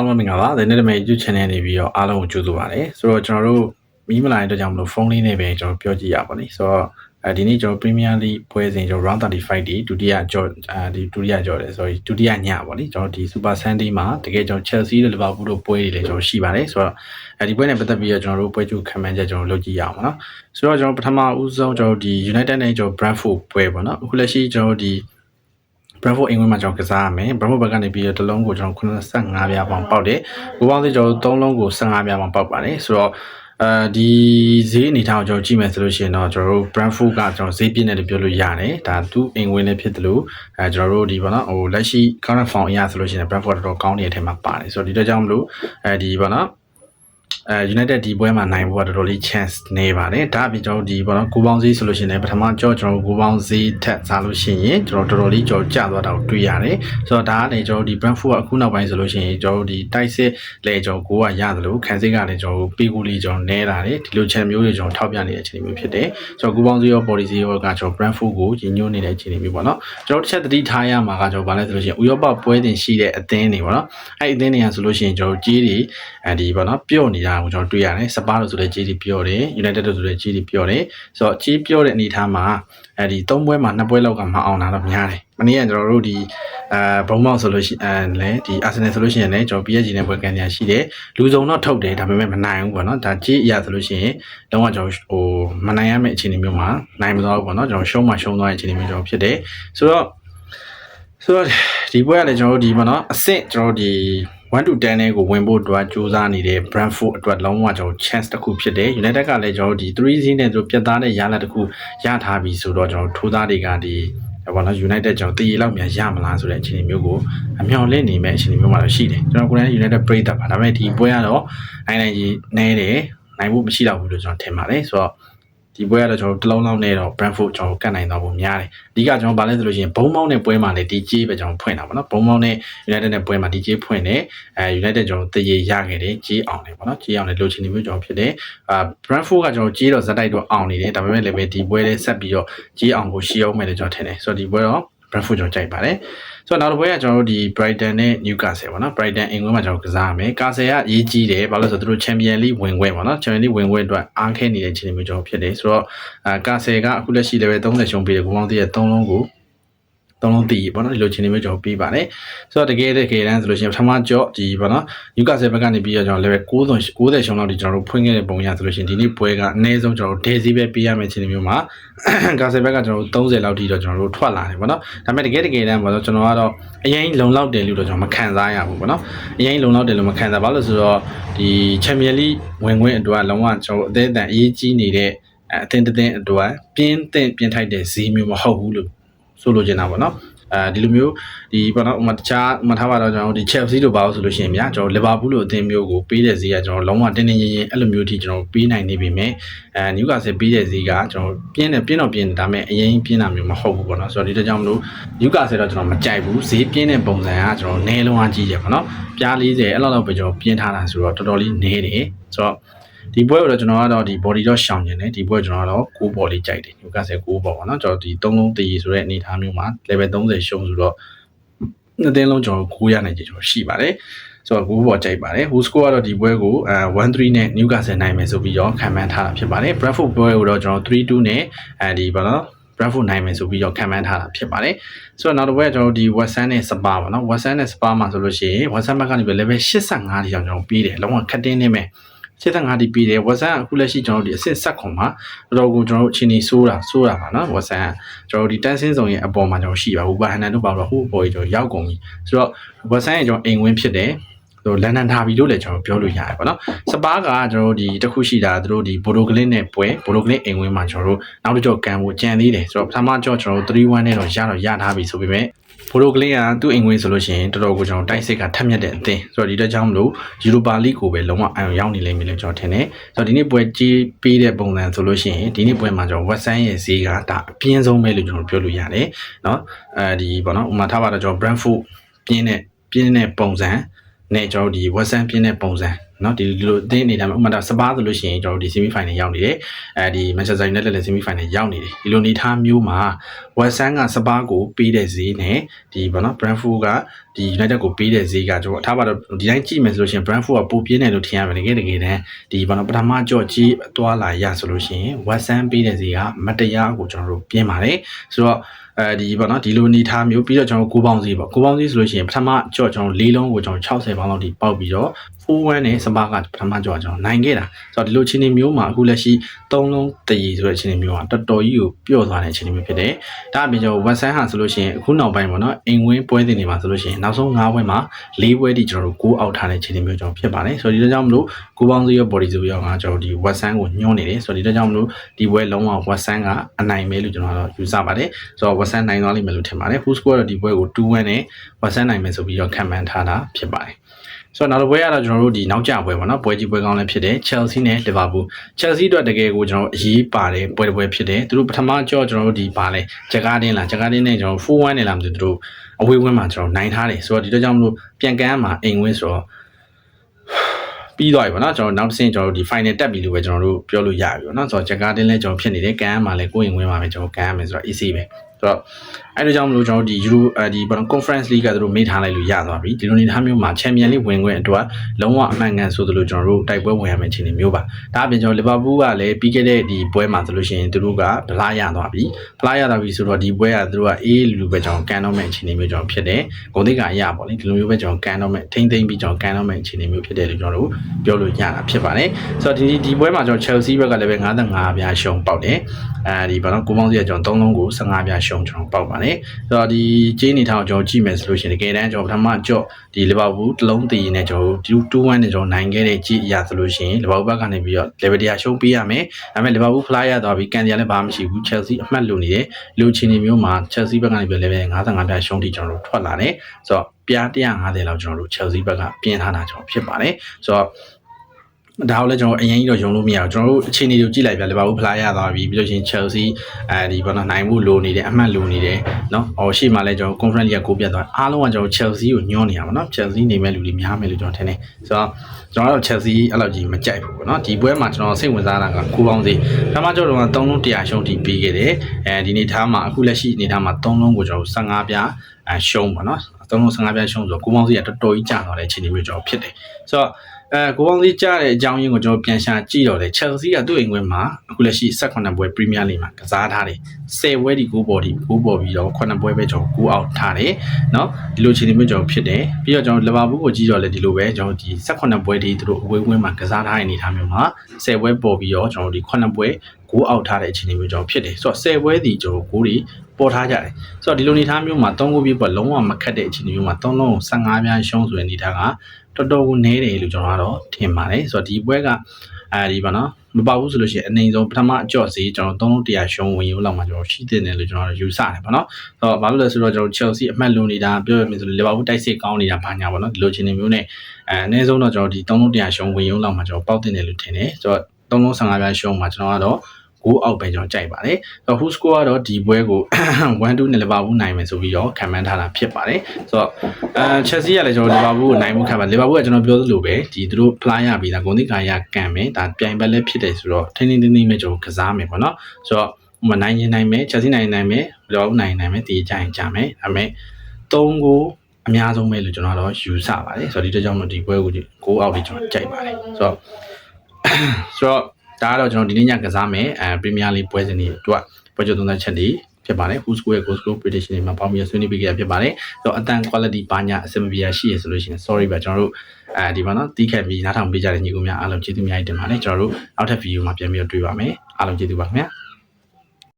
အားလုံးမင်္ဂလာပါ။ The Net Media YouTube Channel နေပြီးတော့အားလုံးကိုကြိုဆိုပါရစေ။ဆိုတော့ကျွန်တော်တို့မီးမလာတဲ့အတွက်ကြောင့်မလို့ဖုန်းလေးနဲ့ပဲကျွန်တော်ပြောကြည့်ရပါမယ်။ဆိုတော့အဲဒီနေ့ကျွန်တော် Premier League ပွဲစဉ်ကျွန်တော် Round 35ဒီဒုတိယကြောအဲဒီဒုတိယကြောတယ် sorry ဒုတိယညပါလေကျွန်တော်ဒီ Super Sunday မှာတကယ်ကျွန်တော် Chelsea နဲ့ Liverpool တို့ပွဲတွေလည်းကျွန်တော်ရှိပါတယ်ဆိုတော့အဲဒီပွဲနဲ့ပတ်သက်ပြီးတော့ကျွန်တော်တို့ပွဲကျူခံမှန်းချက်ကျွန်တော်လုပ်ကြည့်ရအောင်ပါနော်။ဆိုတော့ကျွန်တော်ပထမဦးဆုံးကျွန်တော်ဒီ United နဲ့ကျွန်တော် Brentford ပွဲပေါ့နော်။အခုလက်ရှိကျွန်တော်ဒီ Bravo အင်္ဂလိပ်မှာကျွန်တော်ကစားရမယ် Bravo ဘက်ကနေပြီးတော့တစ်လုံးကိုကျွန်တော်85ပြားပေါင်ပေါက်တယ်။ဘူပေါင်းစီကျွန်တော်3လုံးကို15ပြားပေါင်ပေါက်ပါတယ်။ဆိုတော့အဲဒီဈေးအနေထားကိုကျွန်တော်ကြည့်မယ်ဆိုလို့ရှိရင်တော့ကျွန်တော်တို့ Brentford ကကျွန်တော်ဈေးပြည့်နေတယ်ပြောလို့ရတယ်။ဒါသူ့အင်္ဂလိပ်လည်းဖြစ်တယ်လို့အဲကျွန်တော်တို့ဒီပေါ့နော်ဟိုလက်ရှိ current form အရဆိုလို့ရှိရင် Brentford တော်တော်ကောင်းနေတဲ့အထက်မှာပါတယ်။ဆိုတော့ဒီတော့ကြောင့်မလို့အဲဒီပေါ့နော် အဲ United ဒီပွဲမှာနိုင်ဖို့ကတော်တော်လေး chance နေပါတယ်ဒါအပြင်ကျွန်တော်တို့ဒီပေါ့နော်ကိုပေါင်းစည်းဆိုလို့ရှိရင်လည်းပထမကြောကျွန်တော်တို့ကိုပေါင်းစည်းထက်စားလို့ရှိရင်ကျွန်တော်တော်တော်လေးကြောကျသွားတာကိုတွေ့ရတယ်ဆိုတော့ဒါကနေကျွန်တော်တို့ဒီ Brentford ကအခုနောက်ပိုင်းဆိုလို့ရှိရင်ကျွန်တော်တို့ဒီတိုက်စစ်လေကျွန်တော်ကိုကရသလိုခံစစ်ကလည်းကျွန်တော်တို့ပေးကူလေးကျွန်တော်နဲလာတယ်ဒီလို chance မျိုးတွေကျွန်တော်ထောက်ပြနေတဲ့အခြေအနေမျိုးဖြစ်တယ်ဆိုတော့ကိုပေါင်းစည်းရော body စည်းရောကကျွန်တော် Brentford ကိုရည်ညွှန်းနေတဲ့အခြေအနေမျိုးပေါ့နော်ကျွန်တော်တစ်ချက်သတိထားရမှာကကျွန်တော်ဗာလဲဆိုလို့ရှိရင်ဥရောပပွဲတင်ရှိတဲ့အသင်းတွေပေါ့နော်အဲ့ဒီအသင်းတွေကဆိုလို့ရှိရင်ကျွန်တော်ကြီးတွေအဲဒီပေါ့နော်ပြုတ်နေတာကိုကျွန်တော်တွေ့ရတယ်စပါးလို့ဆိုတဲ့ကြီးတွေပြောတယ် United လို့ဆိုတဲ့ကြီးတွေပြောတယ်ဆိုတော့ကြီးပြောတဲ့အနေအထားမှာအဲဒီ၃ပွဲမှာ၂ပွဲလောက်ကမအောင်တာတော့များတယ်မနေ့ကကျွန်တော်တို့ဒီအဲဘုံမောက်ဆိုလို့ရှိရင်လည်းဒီ Arsenal ဆိုလို့ရှိရင်လည်းကျွန်တော် PSG နဲ့ပွဲကန်ရရှိတယ်လူစုံတော့ထုတ်တယ်ဒါပေမဲ့မနိုင်ဘူးပေါ့နော်ဒါကြီးအရာဆိုလို့ရှိရင်တော့ကျွန်တော်ဟိုမနိုင်ရမယ့်အခြေအနေမျိုးမှာနိုင်မသွားဘူးပေါ့နော်ကျွန်တော်ရှုံးမှရှုံးသွားတဲ့အခြေအနေမျိုးကျွန်တော်ဖြစ်တယ်ဆိုတော့ဆိုတော့ဒီပွဲကလည်းကျွန်တော်တို့ဒီပေါ့နော်အဆင့်ကျွန်တော်တို့ဒီ 1 to 10နဲ့ကိုဝင်ဖို့အတွက်စူးစမ်းနေတဲ့ Brentford အတွက်လုံးဝကျွန်တော် chance တစ်ခုဖြစ်တယ် United ကလည်းကျွန်တော်ဒီ3 0နဲ့သူပြတ်သားတဲ့ရလဒ်တစ်ခုရထားပြီဆိုတော့ကျွန်တော်ထိုးသားတွေကဒီဘာလို့ United ကျွန်တော်တည်ရလောက်မြန်ရမလားဆိုတဲ့အခြေအနေမျိုးကိုအမြော်လင့်နေမဲ့အခြေအနေမျိုးမှာတော့ရှိတယ်ကျွန်တော်ကိုယ်တိုင် United ပြိတ္တာပါဒါပေမဲ့ဒီပွဲကတော့နိုင်နိုင်ကြီးနဲတယ်နိုင်ဖို့မရှိတော့ဘူးလို့ကျွန်တော်ထင်ပါတယ်ဆိုတော့ ဒီပွဲကတော့ကျွန်တော်တစ်လုံးလောက်နဲ့တော့ Brentford ကျွန်တော်ကတ်နိုင်တော့ပုံများတယ်။အဓိကကျွန်တော်ဗာလဲဆိုလို့ရှိရင်ဘုံမောင်းတဲ့ပွဲမှာလည်း DJ ပဲကျွန်တော်ဖွင့်တာပေါ့နော်။ဘုံမောင်းနဲ့ United နဲ့ပွဲမှာ DJ ဖွင့်တယ်။အဲ United ကျွန်တော်တရေရခဲ့တယ်။ကြီးအောင်တယ်ပေါ့နော်။ကြီးအောင်တယ်လိုချင်နေမျိုးကျွန်တော်ဖြစ်တယ်။အာ Brentford ကကျွန်တော်ကြီးတော့ဇက်တိုက်တော့အောင်နေတယ်။ဒါပေမဲ့လည်းပဲဒီပွဲလေးဆက်ပြီးတော့ကြီးအောင်ကိုရှီအောင်မယ်လို့ကျွန်တော်ထင်တယ်။ဆိုတော့ဒီပွဲတော့ Brentford ကျွန်တော်ကြိုက်ပါတယ်။ ဆိုတော့နောက်တစ်ပွဲကကျွန်တော်တို့ဒီ Brighton နဲ့ Newcastle ပေါ့နော် Brighton အင်္ဂလိပ်မှာကျွန်တော်ကစားရမယ်။ Castle ကအရေးကြီးတယ်ဘာလို့လဲဆိုတော့သူတို့ Champion League ဝင်ခွင့်ပေါ့နော် Champion League ဝင်ခွင့်အတွက်အားခဲနေတဲ့အခြေအနေမျိုးကျွန်တော်ဖြစ်တယ်ဆိုတော့အာ Castle ကအခုလက်ရှိ level 30ရှုံးပေးတယ်ကိုမောင်းတည်းရဲ့3လုံးကို သုံးလုံးတည်ပေါ့နော်ဒီလိုချင်းနေမျိုးကျွန်တော်ပြီးပါတယ်ဆိုတော့တကယ်တကယ်တန်းဆိုလို့ရှိရင်ပထမကြော့ဒီပေါ့နော်ယူကာဆယ်ဘက်ကနေပြီးတော့ကျွန်တော် level 90 90ရှုံးလောက်ဒီကျွန်တော်တို့ဖွင့်ခဲ့တဲ့ပုံရဆိုလို့ရှိရင်ဒီနေ့ပွဲကအနည်းဆုံးကျွန်တော်တို့ဒေစီပဲပေးရမယ့်ချင်းနေမျိုးမှာကာဆယ်ဘက်ကကျွန်တော်တို့30လောက်ထိတော့ကျွန်တော်တို့ထွက်လာတယ်ပေါ့နော်ဒါပေမဲ့တကယ်တကယ်တန်းပေါ့နော်ကျွန်တော်ကတော့အရင်လုံလောက်တယ်လို့တော့ကျွန်တော်မခံစားရဘူးပေါ့နော်အရင်လုံလောက်တယ်လို့မခံစားဘာလို့ဆိုတော့ဒီချန်ပီယံလိဝင်ခွင့်အတွက်လုံးဝကျွန်တော်တို့အသေးအတန်အရေးကြီးနေတဲ့အသင်းတစ်သင်းအတွက်ပြင်းသင့်ပြင်းထိုက်တဲ့ဈေးမျိုးမဟုတ်ဘူးလို့ ဆိုလိုချင်တာပေါ့နော်အဲဒီလိုမျိုးဒီပေါ့နော်ဥမာတခြားဥမာထားပါတော့ကျွန်တော်ဒီ Chelsea တို့ပါလို့ဆိုလို့ရှိရင်ဗျာကျွန်တော် Liverpool လိုအသင်းမျိုးကိုပေးတဲ့ဈေးကကျွန်တော်လုံးဝတင်းတင်းရင်ရင်အဲ့လိုမျိုးထိကျွန်တော်ပေးနိုင်နေပြီမြဲအဲ Newcastle ပေးတဲ့ဈေးကကျွန်တော်ပြင်းတယ်ပြင်းတော့ပြင်းတယ်ဒါပေမဲ့အရင်ပြင်းတာမျိုးမဟုတ်ဘူးပေါ့နော်ဆိုတော့ဒီတကြောင်မလို့ Newcastle တော့ကျွန်တော်မကြိုက်ဘူးဈေးပြင်းတဲ့ပုံစံကကျွန်တော်နည်းလုံးအားကြီးတယ်ပေါ့နော်ပြား40အဲ့လောက်တော့ပဲကျွန်တော်ပြင်းထားတာဆိုတော့တော်တော်လေးနည်းတယ်ဆိုတော့ ဒီပွဲကိုတော့ကျွန်တော်ကတော့ဒီ body တော့ရှောင်နေတယ်ဒီပွဲကျွန်တော်ကတော့6 ball လေးကြိုက်တယ် Newcastle 6 ball ပေါ့နော်ကျွန်တော်ဒီ3လုံးတည်ဆိုတဲ့အနေအထားမျိုးမှာ level 30ရှုံးဆိုတော့နှစ်သင်းလုံးကျွန်တော်9ရနိုင်ကြကျွန်တော်ရှိပါတယ်ဆိုတော့6 ball ကြိုက်ပါတယ် who score ကတော့ဒီပွဲကိုအဲ1-3နဲ့ Newcastle နိုင်မယ်ဆိုပြီးတော့ခံမှန်းထားတာဖြစ်ပါတယ် Bradford ပွဲကိုတော့ကျွန်တော်3-2နဲ့အဲဒီဘာလို့ Bradford နိုင်မယ်ဆိုပြီးတော့ခံမှန်းထားတာဖြစ်ပါတယ်။ဆိုတော့နောက်တစ်ပွဲကကျွန်တော်ဒီ West Ham နဲ့ Spa ပါနော်။ West Ham နဲ့ Spa မှာဆိုလို့ရှိရင် West Ham ဘက်ကနေပြီး level 85တိအောင်ကျွန်တော်ပြီးတယ်။လုံးဝခက်တင်းနေမယ်။ 85ဒီပြီးတယ် WhatsApp အခုလက်ရှိကျွန်တော်တို့ဒီအဆင့်ဆက်ခွန်မှာတော်တော်ကိုကျွန်တော်တို့အချိန်ကြီးစိုးတာစိုးတာပါနော် WhatsApp ကျွန်တော်တို့ဒီတန်းစင်းဆောင်ရဲ့အပေါ်မှာကျွန်တော်ရှိပါဘူးဘာဟန်နန်တို့ပါတော့ဟိုအပေါ်ကြီးကျွန်တော်ရောက်ကုန်ပြီဆိုတော့ WhatsApp ရဲ့ကျွန်တော်အိမ်ဝင်းဖြစ်တယ်ဟိုလန်ဒန်ဒါဘီလို့လည်းကျွန်တော်ပြောလို့ရတယ်ပေါ့နော်စပါးကကျွန်တော်တို့ဒီတစ်ခုရှိတာသူတို့ဒီဘိုလိုကလင်းနဲ့ပွဲဘိုလိုကလင်းအိမ်ဝင်းမှာကျွန်တော်တို့နောက်တစ်ကြော့ကန်ဖို့ကြံသေးတယ်ဆိုတော့ပထမကြော့ကျွန်တော်တို့3-1နဲ့တော့ရတော့ရထားပြီဆိုပေမဲ့ ဘိုလိုကလင်းကသူ့အိမ်ဝင်ဆိုလို့ရှိရင်တော်တော်ကိုကျွန်တော်တိုက်စစ်ကထက်မြက်တဲ့အသင်းဆိုတော့ဒီတက်ကြောင့်မလို့ယူရိုပါလိကိုပဲလုံးဝအံရောက်နေလိမ့်မယ်လို့ကျွန်တော်ထင်တယ်ဆိုတော့ဒီနေ့ပွဲကြီးပေးတဲ့ပုံစံဆိုလို့ရှိရင်ဒီနေ့ပွဲမှာကျွန်တော်ဝက်ဆန်ရဲ့ဈေးကဒါအပြင်းဆုံးပဲလို့ကျွန်တော်ပြောလို့ရတယ်เนาะအဲဒီပေါ့နော်ဥမာထားပါတော့ကျွန်တော် Brentford ပြင်းတဲ့ပြင်းတဲ့ပုံစံ နဲ့ကျွန်တော်တို့ဒီ WhatsApp ပြင်းတဲ့ပုံစံ နော်ဒီလိုအသင်းအနေနဲ့ဥပမာစပါးဆိုလို့ရှိရင်ကျွန်တော်တို့ဒီ semi final ရောက်နေတယ်အဲဒီ Manchester United လည်း semi final ရောက်နေတယ်ဒီလိုအနေထားမျိုးမှာ West Ham ကစပါးကိုပေးတဲ့ဈေးနဲ့ဒီဘောနော် Brentford ကဒီ United ကိုပေးတဲ့ဈေးကကျွန်တော်အထားပါတော့ဒီတိုင်းကြည့်မယ်ဆိုလို့ရှိရင် Brentford ကပိုပြင်းတယ်လို့ထင်ရမယ်တကယ်တကယ်တမ်းဒီဘောနော်ပထမကြော့ကြီးအသွာလာရဆိုလို့ရှိရင် West Ham ပေးတဲ့ဈေးကမတရားကိုကျွန်တော်တို့ပြင်းပါတယ်ဆိုတော့အဲဒီပေါ့နော်ဒီလိုအနေထားမျိုးပြီးတော့ကျွန်တော်ကိုးပေါင်းစီပေါ့ကိုးပေါင်းစီဆိုလို့ရှိရင်ပထမကြော့ကျွန်တော်၄လုံးကိုကျွန်တော်60ပေါင်းလောက်ထိပေါက်ပြီးတော့4-1နဲ့စပါးကပထမကြော့ကျွန်တော်နိုင်ခဲ့တာဆိုတော့ဒီလိုချင်းနေမျိုးမှာအခုလက်ရှိ၃လုံးတည်ဆိုတဲ့ချင်းနေမျိုးကတော်တော်ကြီးကိုပျော့သွားတဲ့ချင်းနေမျိုးဖြစ်တယ်ဒါအပြင်ကျွန်တော် West Ham ဟာဆိုလို့ရှိရင်အခုနောက်ပိုင်းပေါ့နော်အိမ်ဝင်းပွဲတင်နေမှာဆိုလို့ရှိရင်နောက်ဆုံး၅ပွဲမှာ၄ပွဲတိကျွန်တော်တို့ကိုးအောက်ထားတဲ့ချင်းနေမျိုးကျွန်တော်ဖြစ်ပါတယ်ဆိုတော့ဒီလိုကြောင့်မလို့ကိုပေါင်းစီရော body ဆိုရောကကျွန်တော်ဒီ West Ham ကိုညွှန်းနေတယ်ဆိုတော့ဒီလိုကြောင့်မလို့ဒီပွဲလုံးဝ West Ham ကအနိုင်မဲလို့ကျွန်တော်တို့ယူဆပါတယ်ဆိုတော့ West Ham နိုင်သွားလိမ့်မယ်လို့ထင်ပါတယ် Full score တော့ဒီပွဲကို2-1နဲ့ West Ham နိုင်မယ်ဆိုပြီးတော့ခံမှန်းထားတာဖြစ်ပါတယ် ဆိုတော့နောက်တစ်ပွဲကတော့ကျွန်တော်တို့ဒီနောက်ကျပွဲပေါ့နော်ပွဲကြီးပွဲကောင်းလည်းဖြစ်တယ် Chelsea နဲ့ Liverpool Chelsea အတွက်တကယ်ကိုကျွန်တော်အရေးပါတယ်ပွဲတစ်ပွဲဖြစ်တယ်သူတို့ပထမကြောကျွန်တော်တို့ဒီပါလဲဂျကာတင်းလားဂျကာတင်းနဲ့ကျွန်တော်4-1နဲ့လားမသိဘူးသူတို့အဝေးဝင်းမှာကျွန်တော်နိုင်ထားတယ်ဆိုတော့ဒီတော့ကြောင့်မလို့ပြန်ကန်းမှာအိမ်ဝင်းဆိုတော့ပြီးသွားပြီပေါ့နော်ကျွန်တော်နောက်တစ်ဆင့်ကျွန်တော်တို့ဒီ final တက်ပြီလို့ပဲကျွန်တော်တို့ပြောလို့ရပြီပေါ့နော်ဆိုတော့ဂျကာတင်းလည်းကျွန်တော်ဖြစ်နေတယ်ကန်မှာလည်းကိုယ်ရင်ဝင်းမှာပဲကျွန်တော်ကန်ရမယ်ဆိုတော့ easy ပဲဆိုတော့အဲ့ဒါကြောင့်မလို့ကျွန်တော်တို့ဒီ Euro အဲဒီဘာလို့ Conference League ကသူတို့မေ့ထားလိုက်လို့ရသွားပြီဒီလိုနေထားမျိုးမှာ Champion League ဝင်ခွင့်အတွက်လုံးဝအမှန်ကန်ဆိုသလိုကျွန်တော်တို့တိုက်ပွဲဝင်ရမယ့်အခြေအနေမျိုးပါဒါအပြင်ကျွန်တော် Liverpool ကလည်းပြီးခဲ့တဲ့ဒီပွဲမှာဆိုလို့ရှိရင်သူတို့ကဗလားရသွားပြီဗလားရသွားပြီဆိုတော့ဒီပွဲကသူတို့ကအေးလူလူပဲကျွန်တော်ကန်တော့မယ့်အခြေအနေမျိုးကျွန်တော်ဖြစ်တယ်ဂုဏ်သိက္ခာအရာပေါ့လေဒီလိုမျိုးပဲကျွန်တော်ကန်တော့မယ့်ထိမ့်သိမ့်ပြီးကျွန်တော်ကန်တော့မယ့်အခြေအနေမျိုးဖြစ်တယ်လို့ကျွန်တော်တို့ပြောလို့ရတာဖြစ်ပါတယ်ဆိုတော့ဒီဒီပွဲမှာကျွန်တော် Chelsea ဘက်ကလည်းပဲ55ပြားရှုံပေါက်တယ်အဲဒီဘာလို့ကိုမောင်းစီကကျွန်တော်3လုံးကို15ပြားရှုံကျွန်တော်ပေါက်ပါတယ်ဆိုတော့ဒီဂျင်းနေထားကိုကျွန်တော်ကြည့်မယ်ဆိုလို့ရှိရင်တကယ်တမ်းကျွန်တော်ပထမကြော့ဒီလီဗာပူးတစ်လုံးတည်နေကျွန်တော်တို့2-1နဲ့ကျွန်တော်နိုင်ခဲ့တဲ့ကြည့်အရာဆိုလို့ရှိရင်လီဗာပူးဘက်ကနေပြီးတော့ level တရားရှုံးပေးရမယ်ဒါပေမဲ့လီဗာပူးဖလားရသွားပြီးကန်ဒီယာလည်းဘာမှမရှိဘူး Chelsea အမှတ်လိုနေတယ်လူချင်းနေမျိုးမှာ Chelsea ဘက်ကနေပြီး level 55ပြားရှုံးထိကျွန်တော်တို့ထွက်လာတယ်ဆိုတော့ပြား150လောက်ကျွန်တော်တို့ Chelsea ဘက်ကပြင်ထားတာကျွန်တော်ဖြစ်ပါတယ်ဆိုတော့ ဒါကိုလည်းကျွန်တော်အရင်ကြီးတော့ယုံလို့မရဘူးကျွန်တော်တို့အခြေအနေတွေကိုကြည့်လိုက်ပြလီဗာပူးဖလားရသွားပြီပြီးလို့ရှိရင် Chelsea အဲဒီဘောနော်နိုင်မှုလိုနေတယ်အမှတ်လိုနေတယ်เนาะဟောရှေ့မှာလည်းကျွန်တော် conference ကြီးကကိုပြတ်သွားအားလုံးကကျွန်တော် Chelsea ကိုညွှန်းနေရပါတော့ Chelsea နေမဲ့လူတွေများမယ်လို့ကျွန်တော်ထင်တယ်ဆိုတော့ကျွန်တော်ကတော့ Chelsea အဲ့လိုကြီးမကြိုက်ဘူးပေါ့နော်ဒီပွဲမှာကျွန်တော်စိတ်ဝင်စားတာကကိုပေါင်းစီပထမကြောတော့3လုံး100ရှုံးတီးပေးခဲ့တယ်အဲဒီနေ့ထားမှာအခုလက်ရှိအနေထားမှာ3လုံးကိုကျွန်တော်15ပြားအရှုံးပါနော်3လုံး15ပြားရှုံးဆိုတော့ကိုပေါင်းစီကတော်တော်ကြီးကြာသွားတဲ့အခြေအနေမျိုးကျွန်တော်ဖြစ်တယ်ဆိုတော့ အဲကိုပေါင်းစီကြားတဲ့အကြောင်းရင်းကိုကျွန်တော်ပြန်ရှာကြည့်တော့လေ Chelsea ကသူ့အိမ်ခွင်မှာအခုလက်ရှိ18ပွဲ Premier League မှာကစားထားတယ်10ပွဲဒီ9ပေါ်ဒီ9ပေါ်ပြီးတော့9ပွဲပဲကျွန်တော်9အောက်ထားတယ်เนาะဒီလိုအခြေအနေမျိုးကျွန်တော်ဖြစ်တယ်ပြီးတော့ကျွန်တော်လီဗာပူးကိုကြည့်တော့လေဒီလိုပဲကျွန်တော်ဒီ18ပွဲဒီသူတို့အဝေးဝင်းမှာကစားထားတဲ့အနေအထားမျိုးမှာ10ပွဲပေါ်ပြီးတော့ကျွန်တော်ဒီ9ပွဲ9အောက်ထားတဲ့အခြေအနေမျိုးကျွန်တော်ဖြစ်တယ်ဆိုတော့10ပွဲဒီကျွန်တော်9တွေပေါ်ထားကြတယ်ဆိုတော့ဒီလိုအနေထားမျိုးမှာ3ခုပြပေါ်လုံးဝမခတ်တဲ့အခြေအနေမျိုးမှာ3လုံး15ပြားရှုံးဆိုတဲ့အနေအထားက တော်တော်ကိုနည်းတယ်လို့ကျွန်တော်ကတော့ထင်ပါတယ်ဆိုတော့ဒီပွဲကအဲဒီပါနော်မပေါ့ဘူးဆိုလို့ရှိရင်အနေဆုံးပထမအကြော့စီကျွန်တော်3လုံး100ရှုံးဝင်ရုံလောက်မှကျွန်တော်ရှိတဲ့တယ်လို့ကျွန်တော်ယူဆတယ်ပေါ့နော်ဆိုတော့ဘာလို့လဲဆိုတော့ကျွန်တော် Chelsea အမှတ်လုံနေတာပြောရမယ်ဆိုလို့ Liverpool တိုက်စစ်ကောင်းနေတာဘာညာပေါ့နော်ဒီလိုချင်နေမျိုးနဲ့အဲအနည်းဆုံးတော့ကျွန်တော်ဒီ3လုံး100ရှုံးဝင်ရုံလောက်မှကျွန်တော်ပေါက်တင်တယ်လို့ထင်တယ်ဆိုတော့3လုံး15ပြားရှုံးမှာကျွန်တော်ကတော့ ကိုအောက်ပဲကျွန်တော်ကြိုက်ပါတယ်။ဆိုတော့ who score ကတော့ဒီပွဲကို1-2နဲ့ Liverpool နိုင်မယ်ဆိုပြီးတော့ခံမှန်းထားတာဖြစ်ပါတယ်။ဆိုတော့အဲ Chelsea ကလည်းကျွန်တော် Liverpool ကိုနိုင်မှုခံပါ Liverpool ကကျွန်တော်ပြောသလိုပဲဒီသူတို့ fly ရပြီးသားဂုဏ်သိက္ခာရကန်မယ်ဒါပြိုင်ပွဲလည်းဖြစ်တယ်ဆိုတော့ထိန်းထိန်းသိမ်းသိမ်းပဲကျွန်တော်ကစားမယ်ပေါ့နော်။ဆိုတော့ဟိုမှာနိုင်ရင်နိုင်မယ် Chelsea နိုင်ရင်နိုင်မယ် Liverpool နိုင်ရင်နိုင်မယ်တည်ကြရင်ကြမယ်။ဒါပေမဲ့3ကိုအများဆုံးပဲလို့ကျွန်တော်တော့ယူဆပါတယ်။ဆိုတော့ဒီတကြောင်မို့ဒီပွဲကိုကိုအောက်ပြီးကျွန်တော်ကြိုက်ပါတယ်။ဆိုတော့ဆိုတော့ ဒါကတော့ကျွန်တော်ဒီနေ့ညကစားမယ်အဲပရီးမီးယားလိပွဲစဉ်တွေအတွက်ပွဲချုပ်သုံးသပ်ချက်တွေဖြစ်ပါတယ် who score ရဲ့ goal score prediction တွေမှာပေါင်းပြီးဆွေးနွေးပေးကြဖြစ်ပါတယ်ဆိုတော့အတန် quality ဘာညာအဆင်မပြေရရှိရဆိုလို့ရှိရင် sorry ပါကျွန်တော်တို့အဲဒီမှာနော်တီးခတ်ပြီးနားထောင်ပေးကြတဲ့ညီကိုများအားလုံးကျေးဇူးများတင်ပါတယ်ကျွန်တော်တို့နောက်ထပ် video မှာပြန်ပြီးတော့တွေ့ပါမယ်အားလုံးကျေးဇူးပါခင်ဗျာ